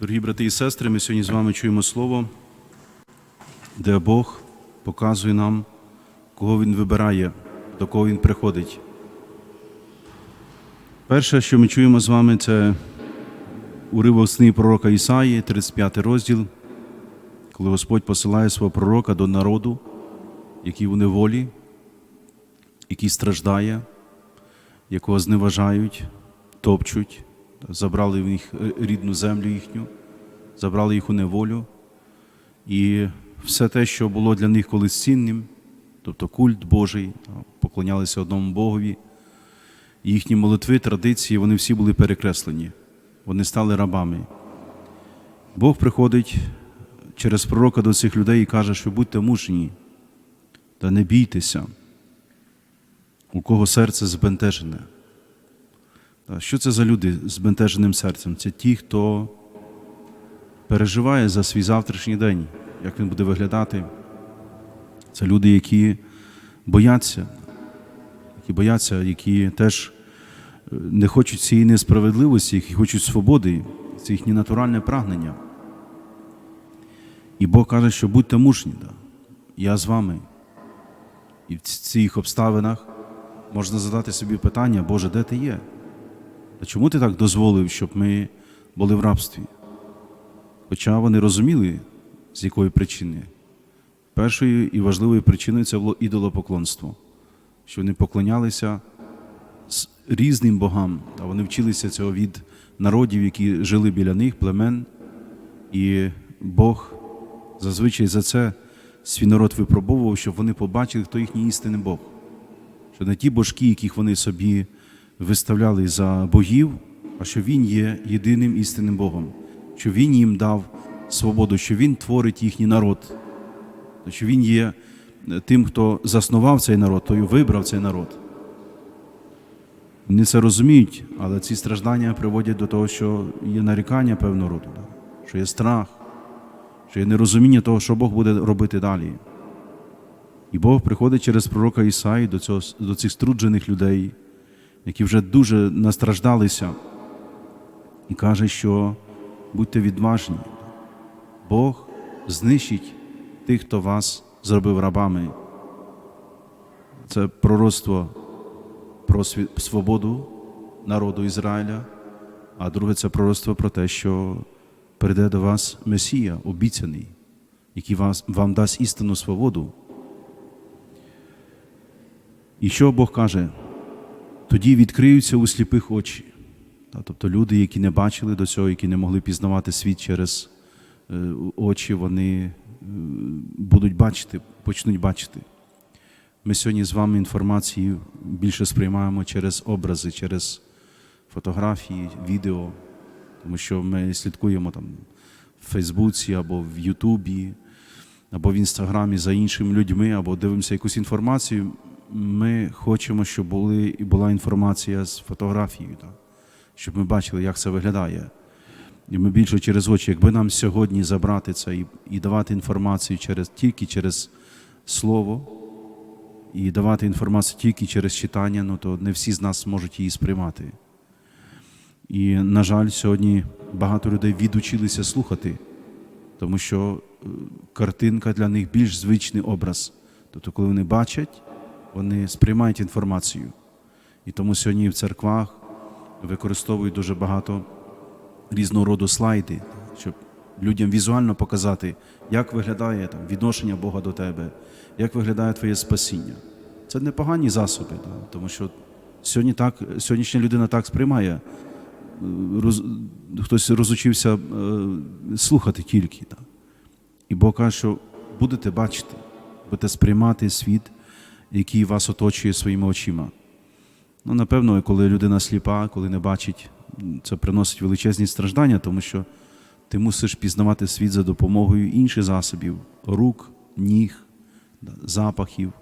Дорогі брати і сестри, ми сьогодні з вами чуємо слово, де Бог показує нам, кого Він вибирає, до кого Він приходить. Перше, що ми чуємо з вами, це уривок сни пророка Ісаї, 35 розділ, коли Господь посилає свого пророка до народу, який у неволі, який страждає, якого зневажають, топчуть, забрали в них рідну землю їхню, забрали їх у неволю. І все те, що було для них колись цінним, тобто культ Божий, поклонялися одному Богові, їхні молитви, традиції, вони всі були перекреслені, вони стали рабами. Бог приходить через пророка до цих людей і каже, що будьте мужні, та не бійтеся, у кого серце збентежене. Що це за люди з збентеженим серцем? Це ті, хто переживає за свій завтрашній день, як він буде виглядати. Це люди, які бояться, які бояться, які теж е, не хочуть цієї несправедливості, які хочуть свободи, це їхнє натуральне прагнення. І Бог каже, що будьте мужні, да. я з вами. І в цих обставинах можна задати собі питання, Боже, де ти є? А чому ти так дозволив, щоб ми були в рабстві? Хоча вони розуміли, з якої причини. Першою і важливою причиною це було ідолопоклонство, що вони поклонялися різним богам, а вони вчилися цього від народів, які жили біля них, племен. І Бог зазвичай за це свій народ випробовував, щоб вони побачили, хто їхній істинний Бог. Що не ті божки, яких вони собі виставляли за богів, а що Він є єдиним істинним Богом, що Він їм дав свободу, що Він творить їхній народ, що Він є тим, хто заснував цей народ, той вибрав цей народ. Вони це розуміють, але ці страждання приводять до того, що є нарікання певного роду, що є страх, що є нерозуміння того, що Бог буде робити далі. І Бог приходить через пророка Ісаї до, цього, до цих струджених людей, які вже дуже настраждалися, і каже, що будьте відважні, Бог знищить тих, хто вас зробив рабами. Це пророцтво про свободу народу Ізраїля, а друге це пророцтво про те, що прийде до вас Месія, обіцяний, який вас, вам дасть істинну свободу. І що Бог каже? Тоді відкриються у сліпих очі. Тобто люди, які не бачили до цього, які не могли пізнавати світ через е, очі, вони е, будуть бачити, почнуть бачити. Ми сьогодні з вами інформацію більше сприймаємо через образи, через фотографії, відео, тому що ми слідкуємо там в Фейсбуці або в Ютубі, або в Інстаграмі за іншими людьми, або дивимося якусь інформацію. Ми хочемо, щоб були, і була інформація з фотографією, так? щоб ми бачили, як це виглядає. І ми більше через очі, якби нам сьогодні забрати це і, і давати інформацію через, тільки через слово, і давати інформацію тільки через читання, ну то не всі з нас можуть її сприймати. І, на жаль, сьогодні багато людей відучилися слухати, тому що е, картинка для них більш звичний образ. Тобто, коли вони бачать, вони сприймають інформацію. І тому сьогодні в церквах використовують дуже багато різного роду слайди, щоб людям візуально показати, як виглядає там, відношення Бога до тебе, як виглядає твоє спасіння. Це непогані засоби, да, тому що сьогодні так, сьогоднішня людина так сприймає. Роз, хтось розучився е, слухати тільки. Да. І Бог каже, що будете бачити, будете сприймати світ, який вас оточує своїми очима. Ну, напевно, коли людина сліпа, коли не бачить, це приносить величезні страждання, тому що ти мусиш пізнавати світ за допомогою інших засобів рук, ніг, запахів,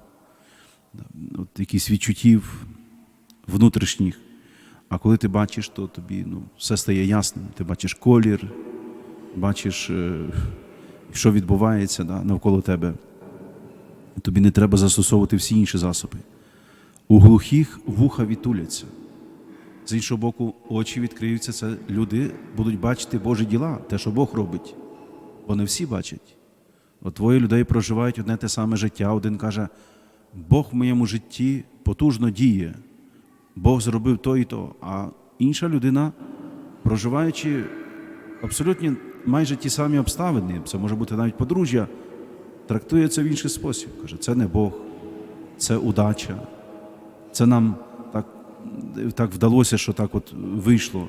от якісь відчуттів внутрішніх. А коли ти бачиш, то тобі ну, все стає ясним. Ти бачиш колір, бачиш, е, що відбувається да, навколо тебе. Тобі не треба застосовувати всі інші засоби. У глухих вуха відтуляться. З іншого боку, очі відкриються, це люди будуть бачити Божі діла, те, що Бог робить. Бо не всі бачать. От двоє людей проживають одне те саме життя. Один каже, Бог в моєму житті потужно діє, Бог зробив то і то. А інша людина, проживаючи абсолютно майже ті самі обставини, це може бути навіть подружжя, трактує це в інший спосіб. Каже, це не Бог, це удача, це нам так, так вдалося, що так от вийшло.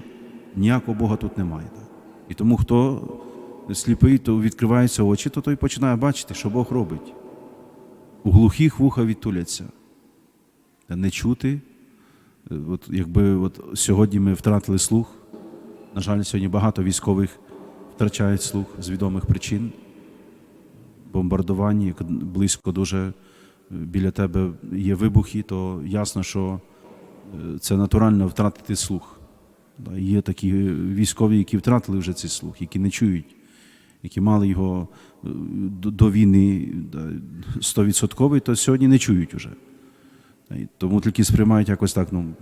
Ніякого Бога тут немає. Так? І тому хто сліпий, то відкриваються очі, то той починає бачити, що Бог робить. У глухих вуха відтуляться. Не чути. От, якби от сьогодні ми втратили слух. На жаль, сьогодні багато військових втрачають слух з відомих причин. Бомбардування, як близько дуже біля тебе є вибухи, то ясно, що е, це натурально втратити слух. Є такі військові, які втратили вже цей слух, які не чують, які мали його е, до, війни 100%, то сьогодні не чують вже. Тому тільки сприймають якось так ну,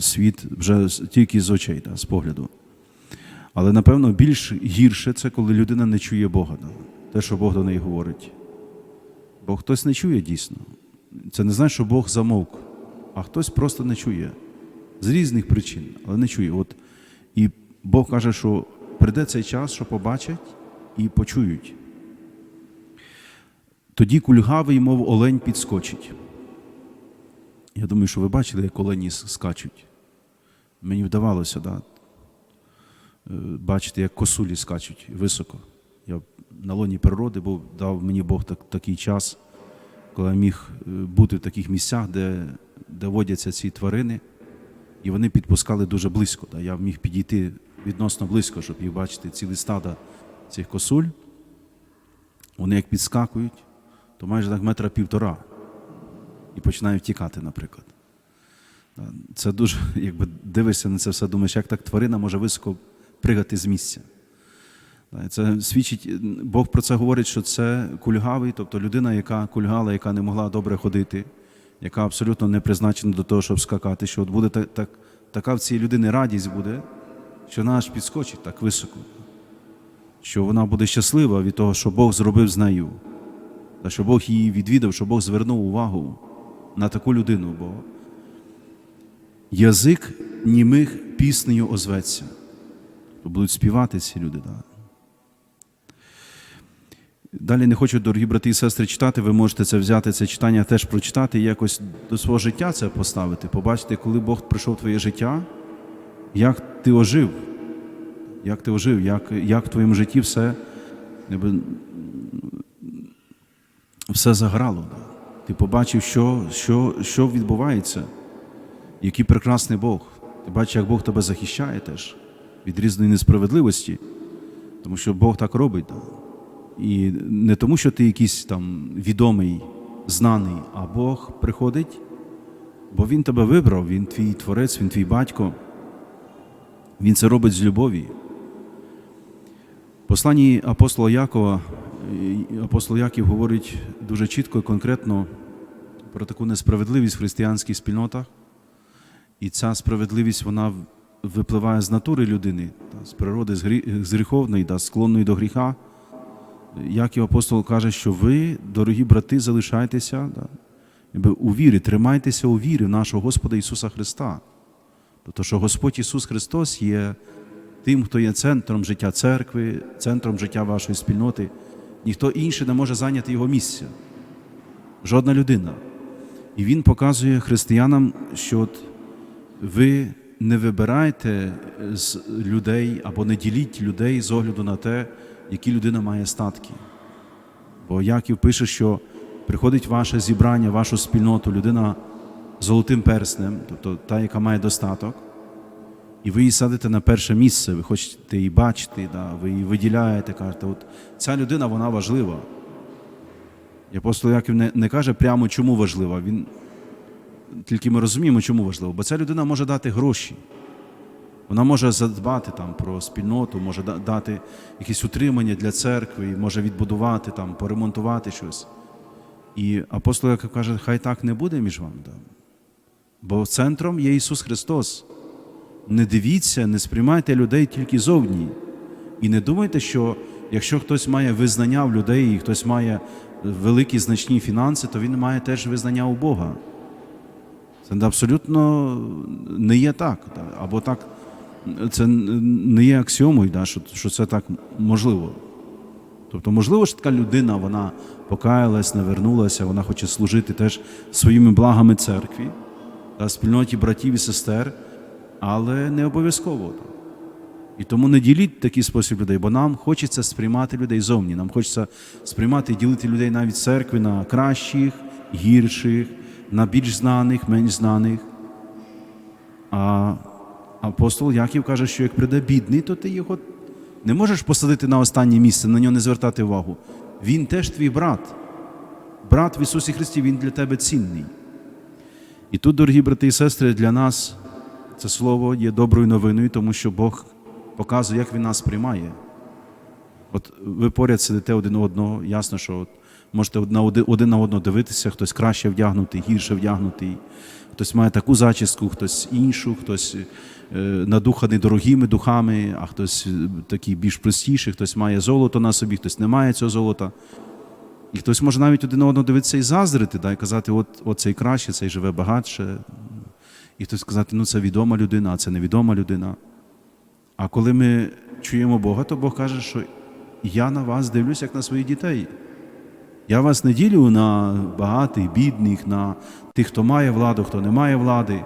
світ вже тільки з очей, да, з погляду. Але напевно більш гірше це коли людина не чує Бога, да, те, що Бог до неї говорить. Бо хтось не чує дійсно. Це не значить, що Бог замовк, а хтось просто не чує з різних причин, але не чує. От, і Бог каже, що прийде цей час, що побачать і почують. Тоді кульгавий, мов олень, підскочить. Я думаю, що ви бачили, як олені скачуть. Мені вдавалося, да, е, бачити, як косулі скачуть високо. На лоні природи був, дав мені Бог так, такий час, коли я міг е, бути в таких місцях, де, де водяться ці тварини, і вони підпускали дуже близько. Да. Я міг підійти відносно близько, щоб їх бачити цілі стада цих косуль. Вони як підскакують, то майже так метра півтора і починають тікати, наприклад. Це дуже, якби дивишся на це все, думаєш, як так тварина може високо пригати з місця. Це свідчить, Бог про це говорить, що це кульгавий, тобто людина, яка кульгала, яка не могла добре ходити, яка абсолютно не призначена до того, щоб скакати, що от буде так, так, така в цій людини радість буде, що вона аж підскочить так високо, що вона буде щаслива від того, що Бог зробив з нею, та що Бог її відвідав, що Бог звернув увагу на таку людину, бо язик німих піснею озветься. То будуть співати ці люди. Да. Далі не хочу, дорогі брати і сестри, читати. Ви можете це взяти, це читання теж прочитати і якось до свого життя це поставити, побачити, коли Бог прийшов в твоє життя, як ти ожив, як ти ожив, як, як в твоєму житті все, ніби, все заграло. Ти побачив, що, що, що відбувається, який прекрасний Бог. Ти бачиш, як Бог тебе захищає теж від різної несправедливості, тому що Бог так робить. І не тому, що ти якийсь там відомий, знаний, а Бог приходить, бо Він тебе вибрав, Він твій творець, Він твій батько. Він це робить з любові. Посланні апостола Якова, апостол Яків говорить дуже чітко і конкретно про таку несправедливість в християнських спільнотах. І ця справедливість вона випливає з натури людини, з природи з гріховної, та, склонної до гріха. Яків апостол каже, що ви, дорогі брати, залишайтеся да, у вірі, тримайтеся у вірі в нашого Господа Ісуса Христа. Тобто, що Господь Ісус Христос є тим, хто є центром життя церкви, центром життя вашої спільноти. Ніхто інший не може зайняти його місце. Жодна людина. І Він показує християнам, що от ви не вибирайте з людей або не діліть людей з огляду на те, які людина має статки. Бо Яків пише, що приходить ваше зібрання, вашу спільноту, людина золотим перснем, тобто та, яка має достаток, і ви її садите на перше місце, ви хочете її бачити, да, ви її виділяєте, кажете, от ця людина вона важлива. І апостол Яків не, не каже прямо, чому важлива. Він, тільки ми розуміємо, чому важливо. Бо ця людина може дати гроші. Вона може задбати там про спільноту, може дати якесь утримання для церкви, може відбудувати, там, поремонтувати щось. І апостол Яків каже, хай так не буде між вами. Да. Бо центром є Ісус Христос. не дивіться, не сприймайте людей тільки зовні. І не думайте, що якщо хтось має визнання в людей і хтось має великі значні фінанси, то він має теж визнання у Бога. Це абсолютно не є так. Або так, це не є аксіомою, да, що, що це так можливо. Тобто, можливо, що така людина, вона покаялась, навернулася, вона хоче служити теж своїми благами церкві та спільноті братів і сестер, але не обов'язково. І тому не діліть такий спосіб людей, бо нам хочеться сприймати людей зовні. Нам хочеться сприймати і ділити людей навіть церкви на кращих, гірших, на більш знаних, менш знаних. А апостол Яків каже, що як прийде бідний, то ти його не можеш посадити на останнє місце, на нього не звертати увагу. Він теж твій брат. Брат в Ісусі Христі, Він для тебе цінний. І тут, дорогі брати і сестри, для нас це слово є доброю новиною, тому що Бог показує, як Він нас приймає. От ви поряд сидите один одного, ясно, що от можете один, на одного дивитися, хтось краще вдягнутий, гірше вдягнутий, хтось має таку зачіску, хтось іншу, хтось е, надуханий дорогими духами, а хтось е, такий більш простіший, хтось має золото на собі, хтось не має цього золота. І хтось може навіть один на одного дивитися і заздрити, да, і казати, от, от цей краще, цей живе багатше. І хтось сказати, ну це відома людина, а це невідома людина. А коли ми чуємо Бога, то Бог каже, що я на вас дивлюсь, як на своїх дітей. Я вас не ділю на багатих, бідних, на тих, хто має владу, хто не має влади.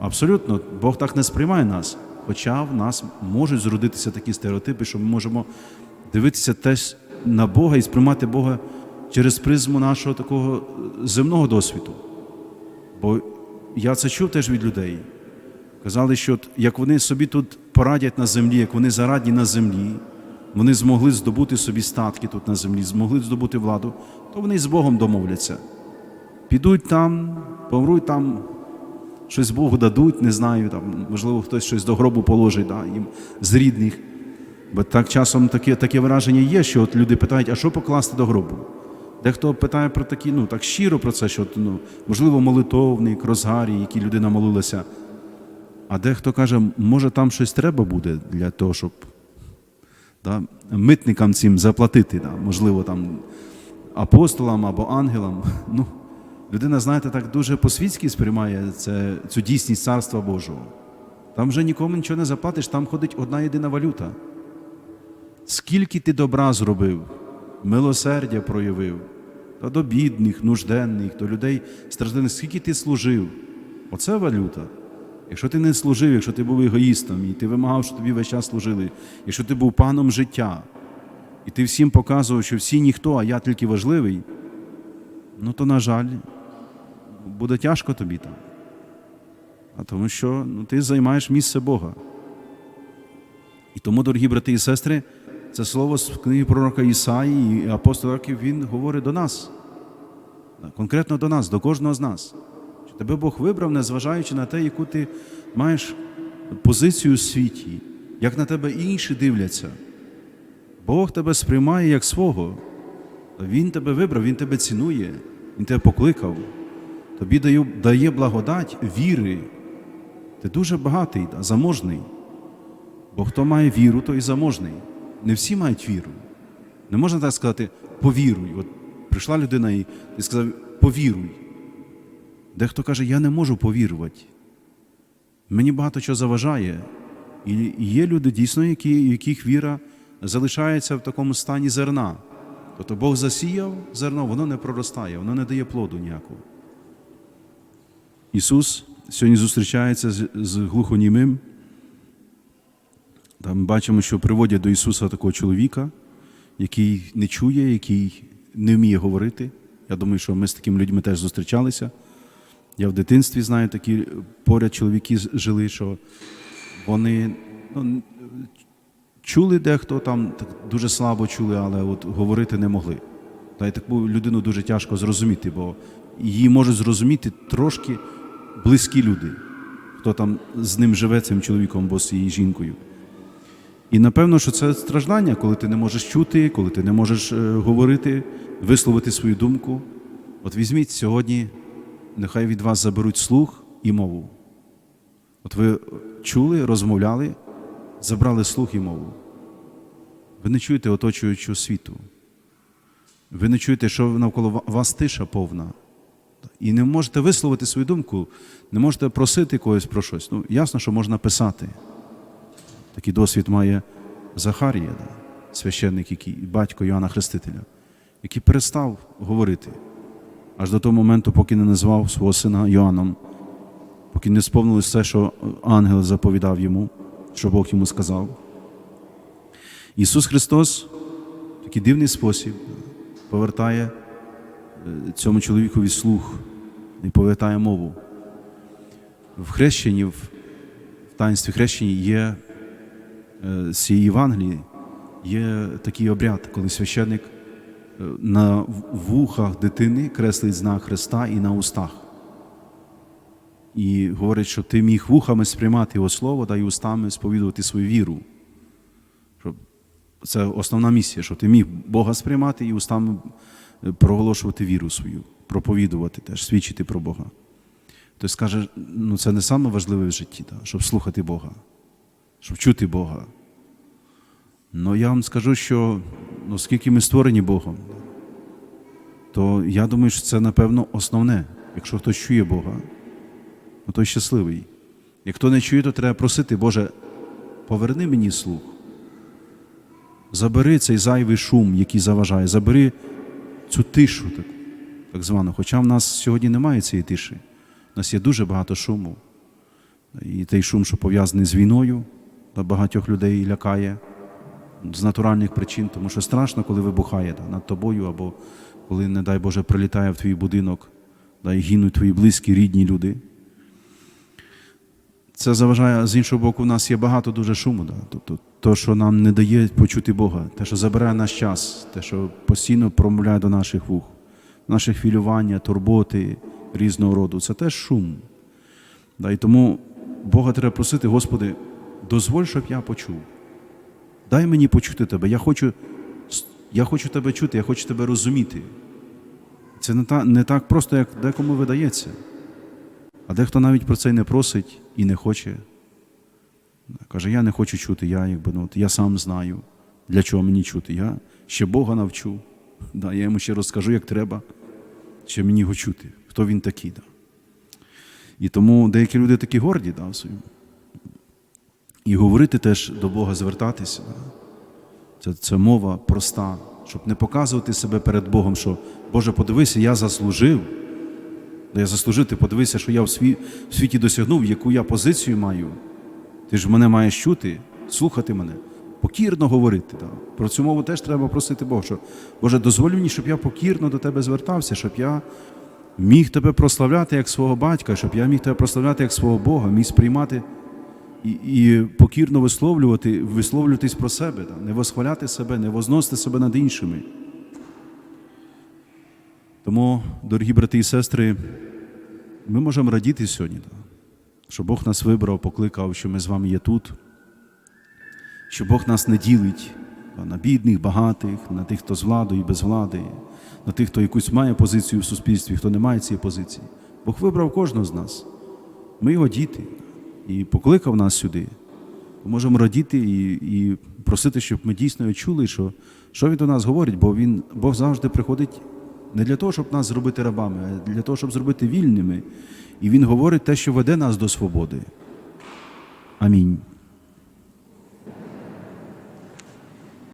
Абсолютно, Бог так не сприймає нас. Хоча в нас можуть зродитися такі стереотипи, що ми можемо дивитися теж на Бога і сприймати Бога через призму нашого такого земного досвіду. Бо я це чув теж від людей. Казали, що як вони собі тут порадять на землі, як вони зарадні на землі, вони змогли здобути собі статки тут на землі, змогли здобути владу, то вони з Богом домовляться. Підуть там, помруть там, щось Богу дадуть, не знаю, там, можливо, хтось щось до гробу положить да, їм з рідних. Бо так часом таке, таке враження є, що от люди питають, а що покласти до гробу? Дехто питає про такі, ну так щиро про це, що ну, можливо, молитовник, розгарій, які людина молилася. А дехто каже, може там щось треба буде для того, щоб да, митникам цим заплатити, да, можливо, там апостолам або ангелам. Ну, людина, знаєте, так дуже по-світськи сприймає це, цю дійсність Царства Божого. Там вже нікому нічого не заплатиш, там ходить одна єдина валюта. Скільки ти добра зробив, милосердя проявив, та до бідних, нужденних, до людей страждених, скільки ти служив. Оце валюта. Якщо ти не служив, якщо ти був егоїстом, і ти вимагав, щоб тобі весь час служили, якщо ти був паном життя, і ти всім показував, що всі ніхто, а я тільки важливий, ну то, на жаль, буде тяжко тобі там. А тому що ну, ти займаєш місце Бога. І тому, дорогі брати і сестри, це слово з книги пророка Ісаї і апостола Яків, він говорить до нас, конкретно до нас, до кожного з нас. Тебе Бог вибрав, незважаючи на те, яку ти маєш позицію у світі, як на тебе інші дивляться. Бог тебе сприймає як свого. Він тебе вибрав, Він тебе цінує, Він тебе покликав. Тобі дає, благодать віри. Ти дуже багатий, заможний. Бо хто має віру, той і заможний. Не всі мають віру. Не можна так сказати повіруй. От прийшла людина і сказав повіруй. Дехто каже, я не можу повірувати. Мені багато чого заважає. І є люди дійсно, які, яких віра залишається в такому стані зерна. Тобто Бог засіяв зерно, воно не проростає, воно не дає плоду ніякого. Ісус сьогодні зустрічається з, з глухонімим. Там бачимо, що приводять до Ісуса такого чоловіка, який не чує, який не вміє говорити. Я думаю, що ми з такими людьми теж зустрічалися. Я в дитинстві знаю, такі поряд чоловіки жили, що вони ну, чули дехто там так дуже слабо чули, але от говорити не могли. Та й таку людину дуже тяжко зрозуміти, бо її можуть зрозуміти трошки близькі люди, хто там з ним живе, цим чоловіком або з цією жінкою. І напевно, що це страждання, коли ти не можеш чути, коли ти не можеш е, говорити, висловити свою думку. От візьміть сьогодні, нехай від вас заберуть слух і мову. От ви чули, розмовляли, забрали слух і мову. Ви не чуєте оточуючого світу. Ви не чуєте, що навколо вас тиша повна. І не можете висловити свою думку, не можете просити когось про щось. Ну, ясно, що можна писати. Такий досвід має Захарія, священник, який, батько Йоанна Хрестителя, який перестав говорити аж до того моменту, поки не назвав свого сина Йоанном, поки не сповнилось все, що ангел заповідав йому, що Бог йому сказав. Ісус Христос в такий дивний спосіб повертає е, цьому чоловікові слух і повертає мову. В хрещенні, в таїнстві хрещення є е, цієї Євангелії є такий обряд, коли священник на вухах дитини креслить знак Христа і на устах. І говорить, що ти міг вухами сприймати його слово та й устами сповідувати свою віру. Це основна місія, щоб ти міг Бога сприймати і устами е, проголошувати віру свою, проповідувати теж, свідчити про Бога. Хтось скаже, ну це не саме важливе в житті, да, щоб слухати Бога, щоб чути Бога. Ну я вам скажу, що ну, оскільки ми створені Богом, то я думаю, що це, напевно, основне. Якщо хтось чує Бога, ну той щасливий. Як хто не чує, то треба просити, Боже, поверни мені слух. Забери цей зайвий шум, який заважає, забери цю тишу, так, так звану. Хоча в нас сьогодні немає цієї тиші. У нас є дуже багато шуму. І той шум, що пов'язаний з війною, багатьох людей лякає з натуральних причин, тому що страшно, коли вибухає да, над тобою, або коли, не дай Боже, прилітає в твій будинок, да, і гинуть твої близькі, рідні люди. Це заважає, з іншого боку, у нас є багато дуже шуму. Да? Тобто, то, що нам не дає почути Бога, те, що забирає наш час, те, що постійно промовляє до наших вух, наші хвилювання, турботи різного роду, це теж шум. Да? І тому Бога треба просити, Господи, дозволь, щоб я почув. Дай мені почути тебе. Я хочу, я хочу тебе чути, я хочу тебе розуміти. Це не, та, не так просто, як декому видається. А дехто навіть про це й не просить і не хоче. Каже, я не хочу чути, я якби, ну, я сам знаю, для чого мені чути. Я ще Бога навчу. Да, я йому ще розкажу, як треба, ще мені його чути, хто він такий. Да. І тому деякі люди такі горді да, в своєму. І говорити теж до Бога звертатися. Це, це мова проста, щоб не показувати себе перед Богом, що Боже, подивися, я заслужив. Я заслужив, ти подивися, що я в, сві, в світі досягнув, яку я позицію маю. Ти ж мене маєш чути, слухати мене, покірно говорити. Да. Про цю мову теж треба просити Бога, що Боже, дозволь мені, щоб я покірно до Тебе звертався, щоб я міг Тебе прославляти як свого батька, щоб я міг Тебе прославляти як свого Бога, міг сприймати і, покірно висловлювати, висловлюватись про себе, не восхваляти себе, не возносити себе над іншими. Тому, дорогі брати і сестри, ми можемо радіти сьогодні, що Бог нас вибрав, покликав, що ми з вами є тут, що Бог нас не ділить на бідних, багатих, на тих, хто з владою і без влади, на тих, хто якусь має позицію в суспільстві, хто не має цієї позиції. Бог вибрав кожного з нас. Ми його діти і покликав нас сюди. Ми можемо радіти і, і просити, щоб ми дійсно чули, що, що він до нас говорить, бо він, Бог завжди приходить не для того, щоб нас зробити рабами, а для того, щоб зробити вільними. І Він говорить те, що веде нас до свободи. Амінь.